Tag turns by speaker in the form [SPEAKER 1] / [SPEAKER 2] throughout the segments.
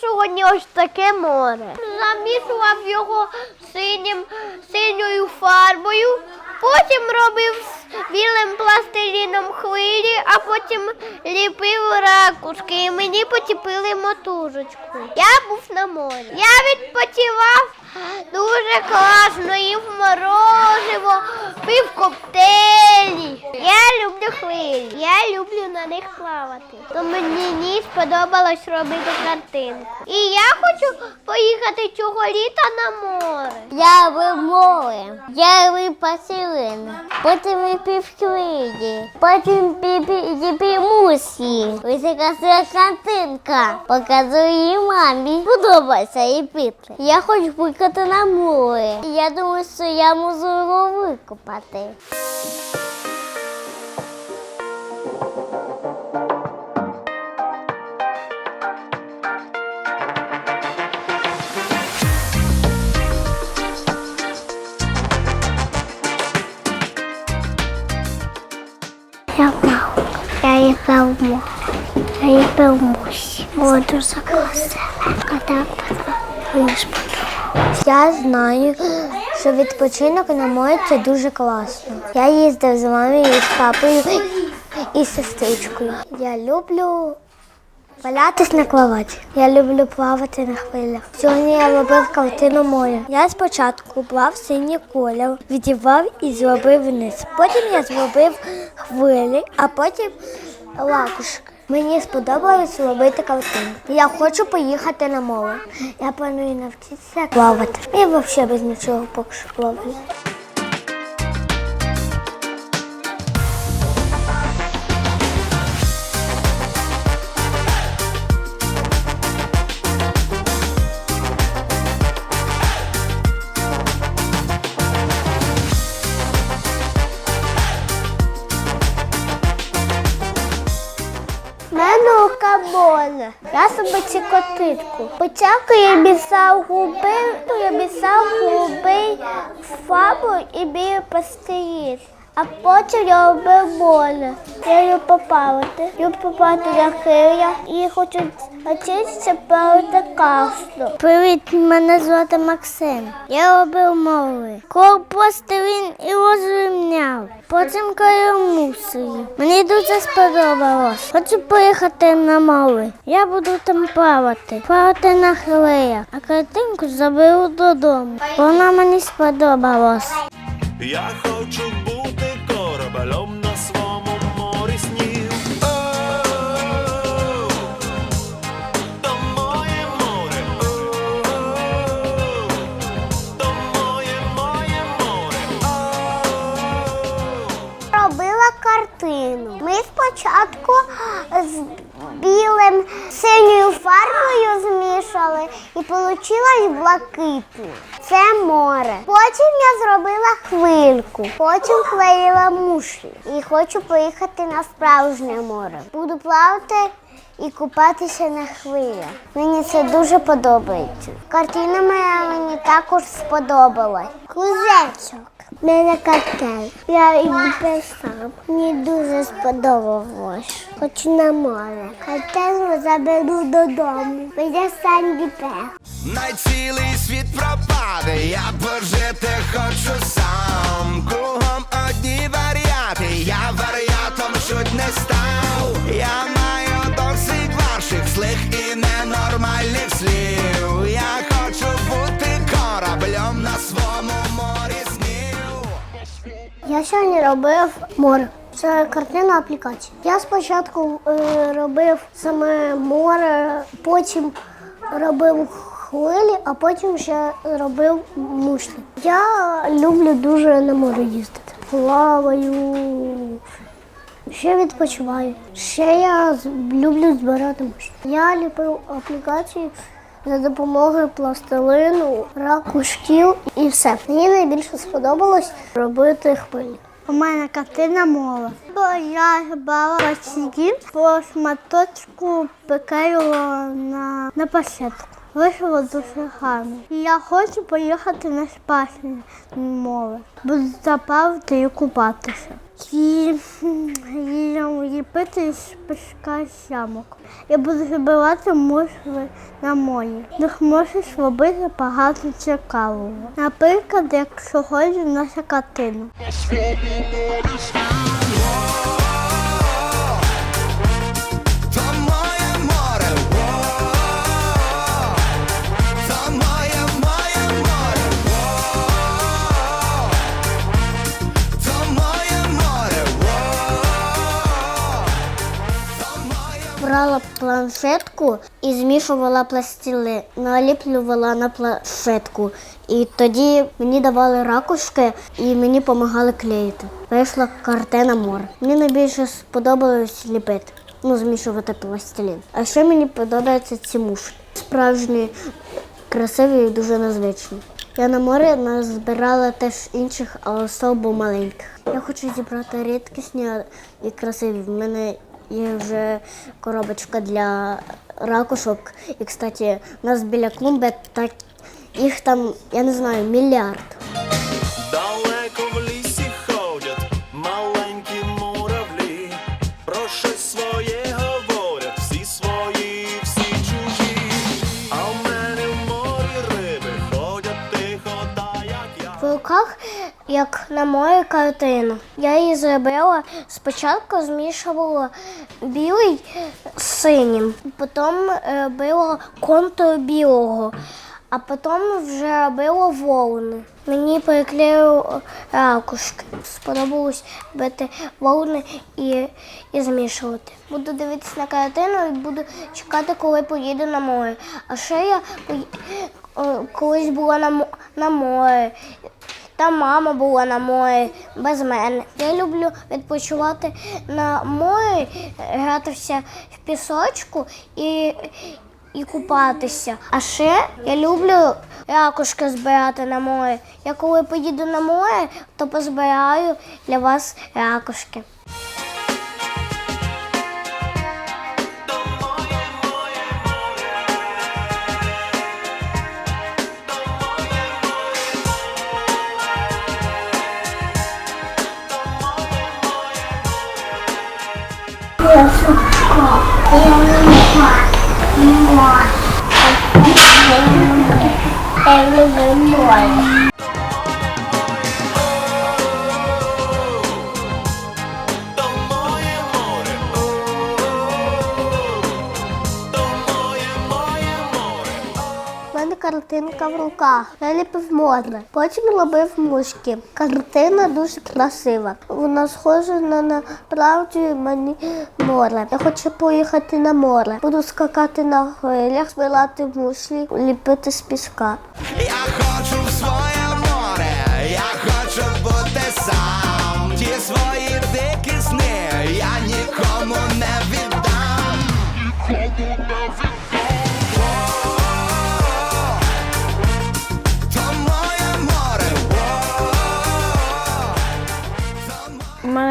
[SPEAKER 1] сьогодні ось таке море. Замішував його синім, синьою фарбою, потім робив з білим пластиліном хвилі, а потім ліпив ракушки і мені потіпили мотужечку. Я був на морі. Я відпочивав дуже класно, їв морозиво, пив коктейлі. Хвилі. Я люблю на них плавати. То мені сподобалось робити картинку. І я хочу поїхати цього літа на море.
[SPEAKER 2] Я в море, я в пасилину, потім півхвилі, потім піпімусі. Ось яка картинка. Показую її мамі. Подобається і піти. Я хочу поїхати на море. Я думаю, що я можу його викопати.
[SPEAKER 1] Я море. Я їхав в мусі. Дуже класно. А так сподобалось.
[SPEAKER 2] Я знаю, що відпочинок на морі це дуже класно. Я їздив з мамою, і з папою і сестричкою. Я люблю валятись на кроваті. Я люблю плавати на хвилях. Сьогодні я робив картину моря. Я спочатку плав синій колір, відівав і зробив вниз. Потім я зробив хвилі, а потім лакушки. Мені сподобалось робити картину. Я хочу поїхати на море. Я планую навчитися плавати. Я взагалі без нічого поки що плаваю.
[SPEAKER 1] Кабона. Я собі цю котитку. Я бісав губи, я бісав губи фабу і бію пастиїт. А потім я робив боли. Я люблю попавати. Люблю попати на хиря і хочу навчитися плавати кашу.
[SPEAKER 2] Привіт, мене звати Максим. Я робив мови. Корпус він і розрівняв. Потім мусою. Мені дуже сподобалось. Хочу поїхати на мови. Я буду там плавати, плавати на хвилях, а картинку заберу додому. Вона мені сподобалась.
[SPEAKER 3] Я хочу
[SPEAKER 1] картину. Ми спочатку з білим синьою фарбою змішали і вийшло блакитне. Це море. Потім я зробила хвильку, потім клеїла мушлі. І хочу поїхати на справжнє море. Буду плавати і купатися на хвилях. Мені це дуже подобається. Картина моя мені також сподобалась. Кузечок. Мене картель. Я і писав. Мені дуже сподобалось. Хочу на море. Картель заберу додому. Піде сам дітей.
[SPEAKER 3] Най цілий світ пропаде, я пожити хочу Я
[SPEAKER 1] сьогодні робив море. Це картина аплікації. Я спочатку е, робив саме море, потім робив хвилі, а потім ще робив мушлі. Я люблю дуже на море їздити. Плаваю, ще відпочиваю. Ще я люблю збирати мушлі. Я ліпив аплікації за допомогою пластилину, ракушків і все. Мені найбільше сподобалось робити хвилі. У мене картина мова. Бо я брала батьків по шматочку пекаю на, на пасетку. Вийшло дуже гарно. І я хочу поїхати на Спасне море. Буду заплавати і купатися. І, і, і пити з пішка ямок. Я буду забивати мушли на морі. Їх можеш робити багато цікавого. Наприклад, як сьогодні наша картина. Планшетку і змішувала пластили, наліплювала на планшетку. І тоді мені давали ракушки і мені допомагали клеїти. Вийшла картина море. Мені найбільше сподобалось ліпити, ну, змішувати пластилін. А ще мені подобаються ці мушлі. Справжні, красиві і дуже незвичні. Я на морі назбирала теж інших, але особо маленьких. Я хочу зібрати рідкісні і красиві. В мене є вже коробочка для ракушок. І, кстати, у нас біля клумби так їх там, я не знаю, мільярд.
[SPEAKER 2] Далеко в лісі ходять маленькі муравлі, про щось своє говорять, всі свої, всі чужі. А в мене в морі риби ходять тихо, та як я.
[SPEAKER 1] В руках, як на мою картину. Я її зробила спочатку змішувала білий з синім, потім е, робила контур білого, а потім вже робила волни. Мені приклеїли ракушки. Сподобалось бити волни і, і змішувати. Буду дивитися на картину і буду чекати, коли поїду на море. А ще я колись була на, на море. Та мама була на морі без мене. Я люблю відпочивати на морі, гратися в пісочку і, і купатися. А ще я люблю ракушки збирати на морі. Я коли поїду на море, то позбираю для вас ракушки. Every morning. Картинка в руках. Я ліпив море. Потім робив мушки. Картина дуже красива. Вона схожа на направді мені море. Я хочу поїхати на море. Буду скакати на хвилях, збирати мушлі, ліпити з піска.
[SPEAKER 3] Я хочу в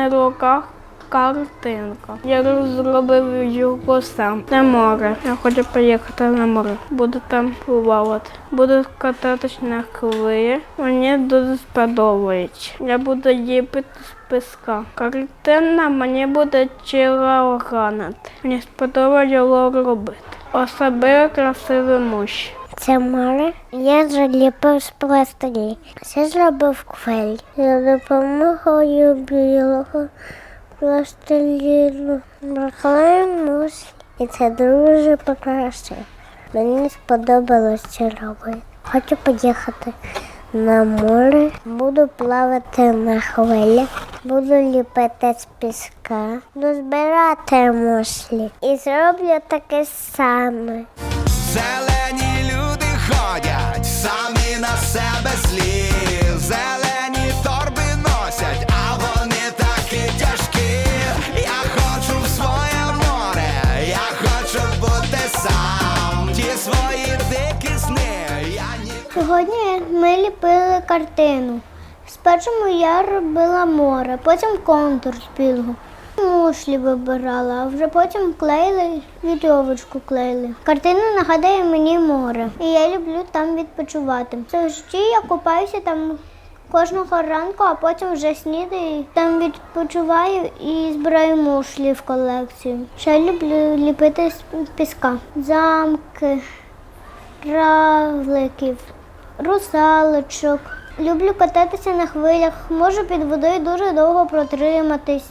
[SPEAKER 4] Руках картинка. Я розробив його сам. На море. Я хочу поїхати на море. Буду там плавати. Буду кататись на хвилі. Мені дуже сподобається. Я буду ліпити з піска. Картина мені буде чила ганати. Мені сподобається робити. Особливо красиві муші.
[SPEAKER 1] Це море я заліпив з пластилі. Це зробив квель. За допомогою білого пластиліну. Муслі. І це дуже покрасив. Мені сподобалось це робити. Хочу поїхати на море, буду плавати на хвилях, буду ліпити з піска, буду збирати муслі. І зроблю таке саме.
[SPEAKER 3] Себе злі. Зелені торби носять, а вони такі тяжкі. Я хочу в своє море, я хочу бути сам. Ті свої дикі сни, я ні.
[SPEAKER 1] Сьогодні ми ліпили картину. Спершу я робила море, потім контур з білого. Мушлі вибирала, а вже потім клеїли, вірьовочку клеїли. Картина нагадує мені море. І я люблю там відпочивати. Житті я купаюся там кожного ранку, а потім вже снідаю, там відпочиваю і збираю мушлі в колекцію. Ще люблю ліпити з піска. Замки, равликів, русалочок. Люблю кататися на хвилях, можу під водою дуже довго протриматись.